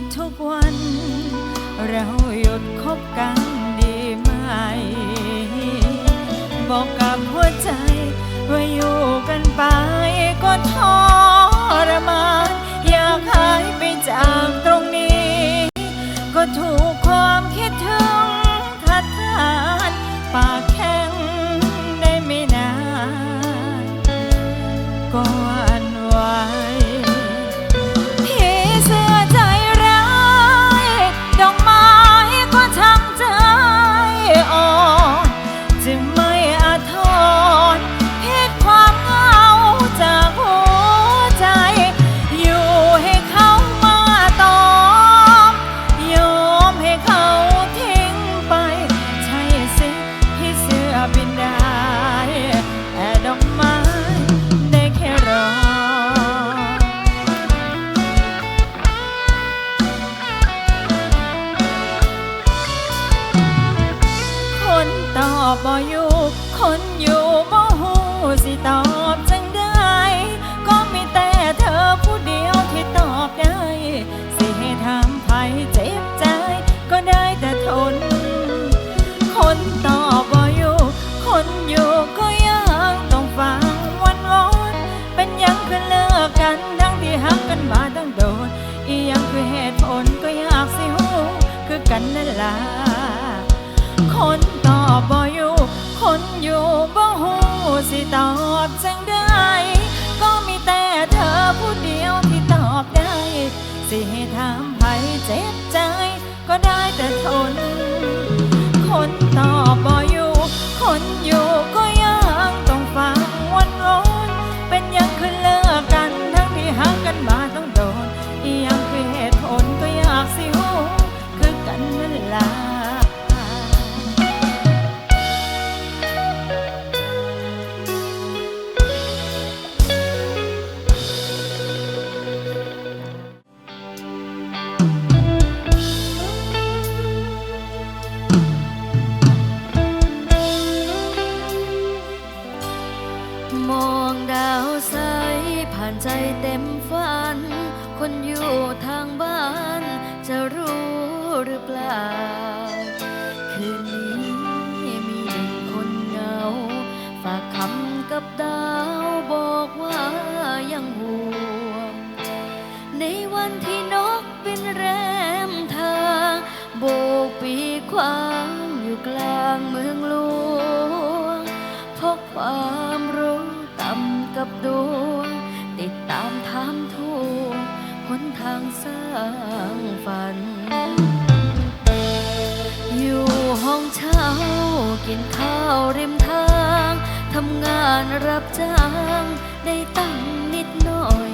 ดทุกวัน เราหยุดคบกันดีไหม บอกกับหัวใจ ว่าอยู่กันไปก็ทรมาน อยากหายไปจากตรงนี้ ก็ถูก อบจังได้ ก็มีแต่เธอผู้เดียวที่ตอบได้ สิให้ถามไปเจ็บใจ ก็ได้แต่ทน คนตอบบ่อย ดาวบอกว่ายังห่วง ในวันที่นกเป็นแรมทางโบกปีควางอยู่กลางเมืองหลวงพราะความรู้ต่ำกับดวง ติดตามถามทั่หนทางสร้างฝัน อยู่ห้องเช่ากินข้าวริมทาง ทำงานรับจ้างได้ตั้งค์นิดหน่อย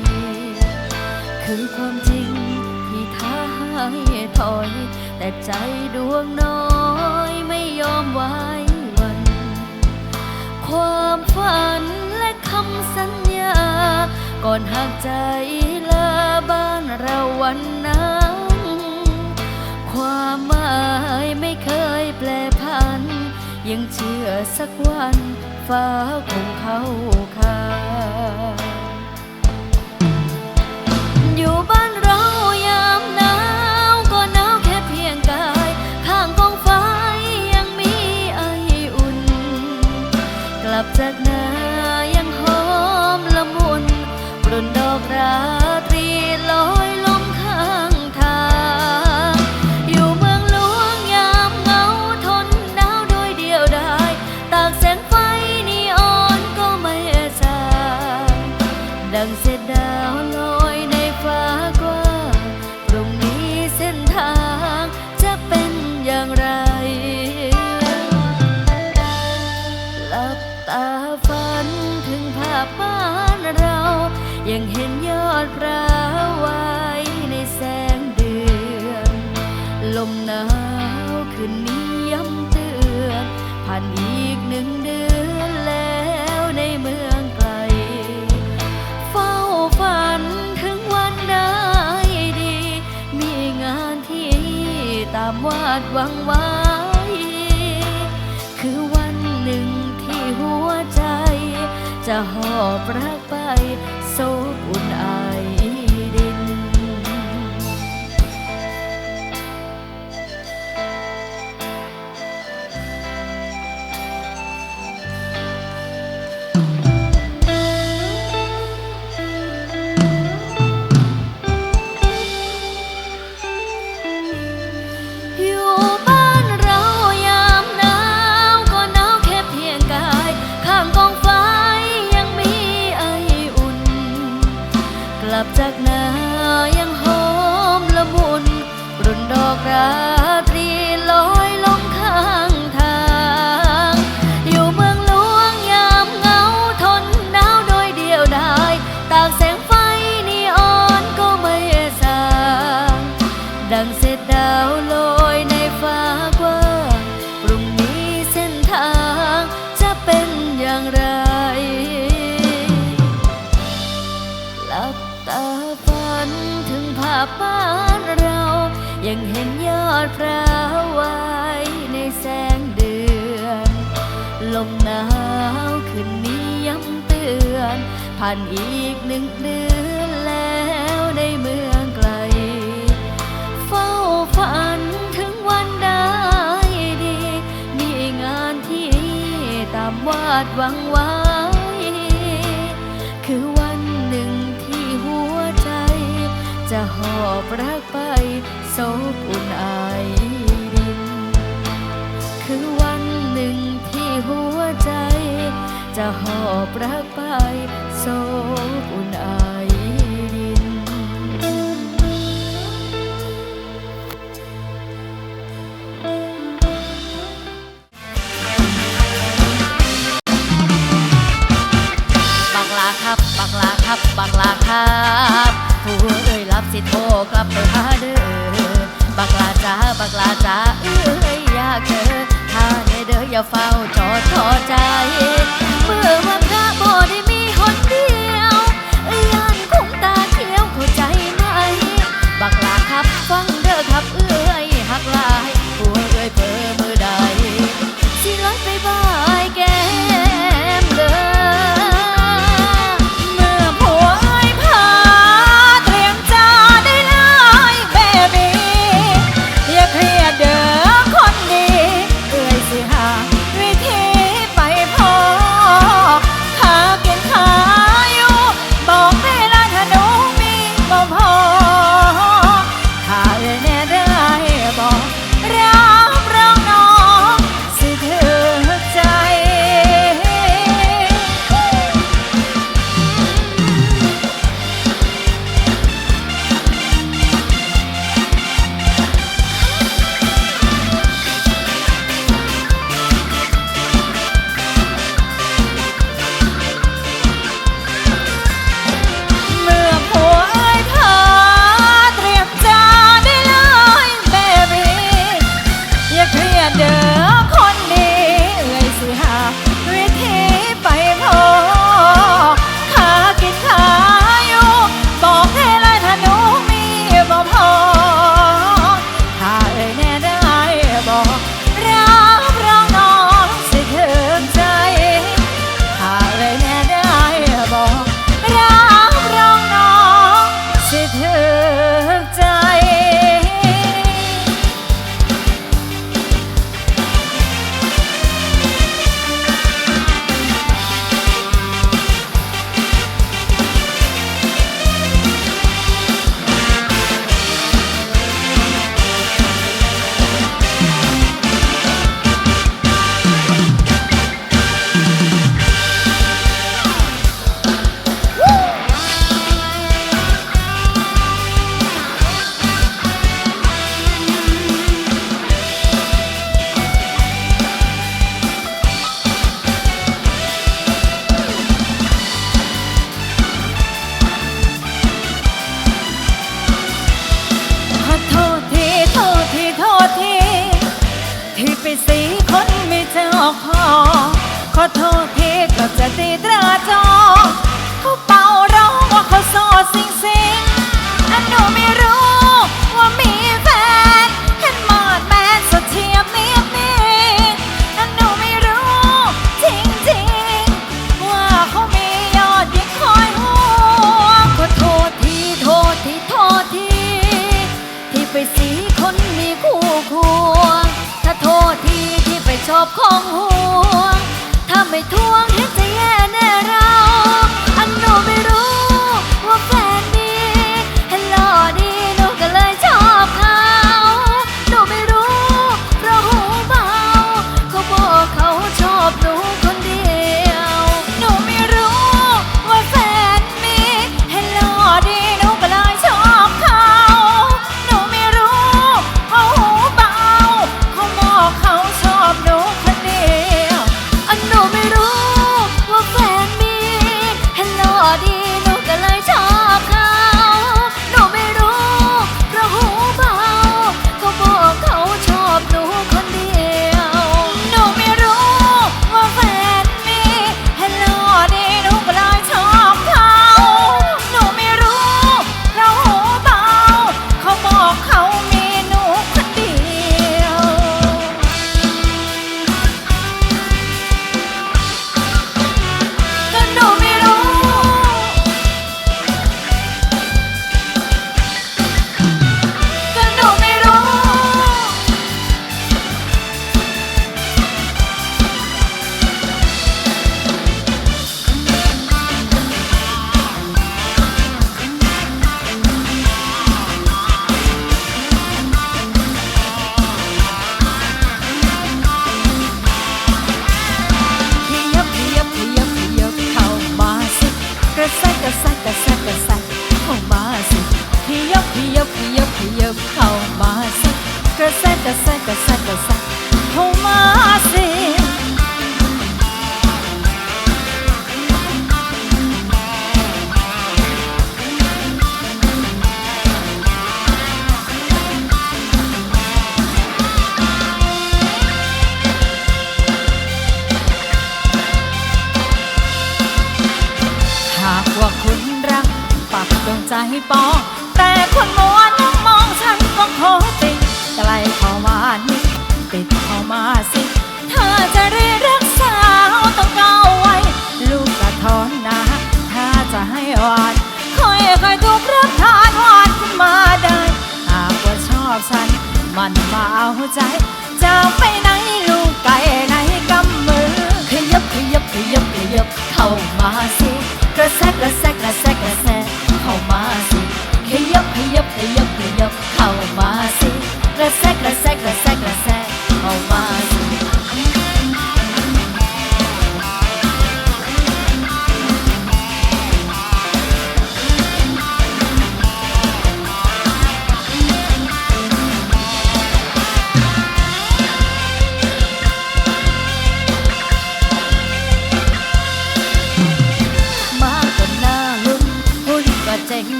คือความจริงที่ท้าให้ถอย แต่ใจดวงน้อยไม่ยอมไว้วัน ความฝันและคำสัญญา ก่อนหากใจลาบ้านเราวันนั้นความหมายไม่เคยแปลผันยังเชื่อสักวัน ฟ้าคงเข้าคาอยู่บ้านเรายามหนาวก็หนาวแค่เพียงกาย ข้างกองไฟยังมีไออุ่น กลับจากนายังหอมละมุนปรุนดอกรา วังไว้ คือวันหนึ่งที่หัวใจ จะหอบรัก เศษดาวลอยในฟ้ากว้างพรุ่งนี้เส้นทางจะเป็นอย่างไรหลับตาฝันถึงภาพบ้านเรา ยังเห็นยอดพระไว้ในแสงเดือน ลมหนาวคืนนี้ย้ำเตือน ผ่านอีกหนึ่งเดือนาดหวังไว้ คือวันหนึ่งที่หัวใจ จะหอบรักไปโซบอุ่นไอดิน คือวันหนึ่งที่หัวใจ จะหอบรักไปโซบอุ่นไอ บักลาบบักลาครับผู้เอ่ยรับสิโทรกลับไปหาเด้อบักลาจ้าบักลาจ้าเอ้ยอยากเจอถ้าในเด้ออย่าเฝ้าจอดทอใจ เมื่อวัน มันมาเอาใจจะไปไหนลูกไก่ไหนกำมือขยับขยับขยับขยับเข้ามาสิกระแซกกระแซ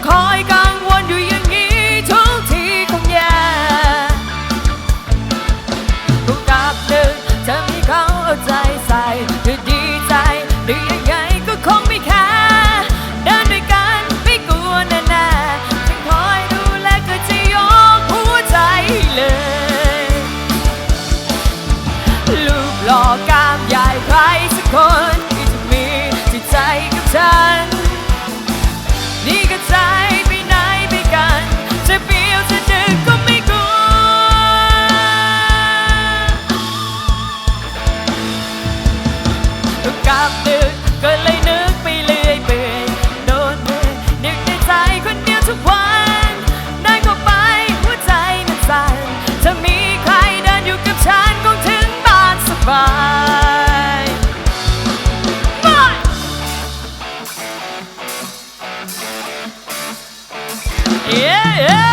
开解 vai. Vai! Yeah, yeah!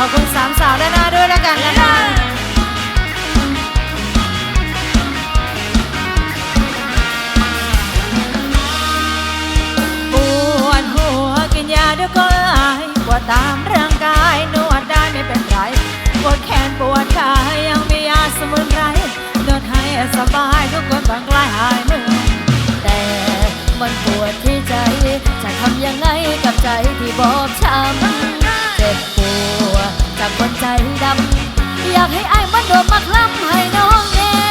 ขอบคุณสามสาวได้หน้าด้วยแล้วกันนะคะปวดหัวกินยาเดี๋ยวก็หายปวดตามร่างกายนวดได้ไม่เป็นไรปวดแขนปวดขายังมียาสมุนไพรนวดให้สบายทุกคนบางกลายหายมือแต่มันปวดที่ใจจะทำยังไงกับใจที่บอบช้ำ จากคนใจดำ อยากให้อายมันโดดมักล้ำให้น้องแน่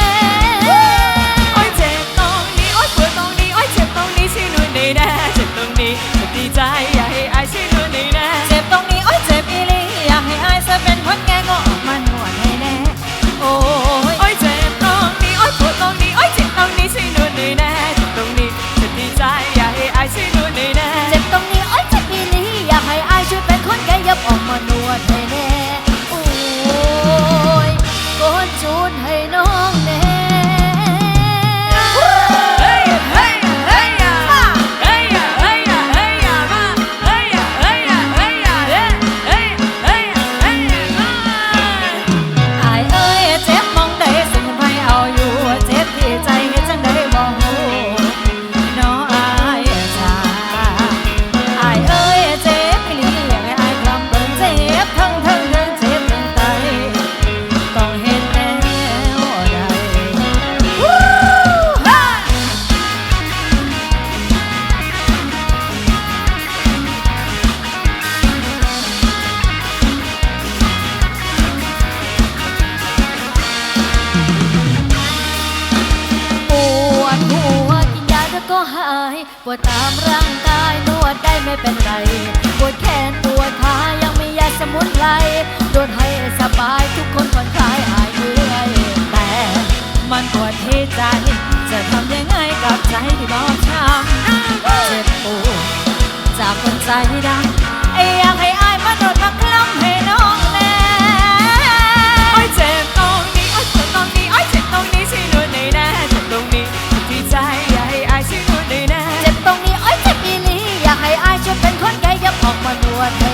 จะพองมานวดเธ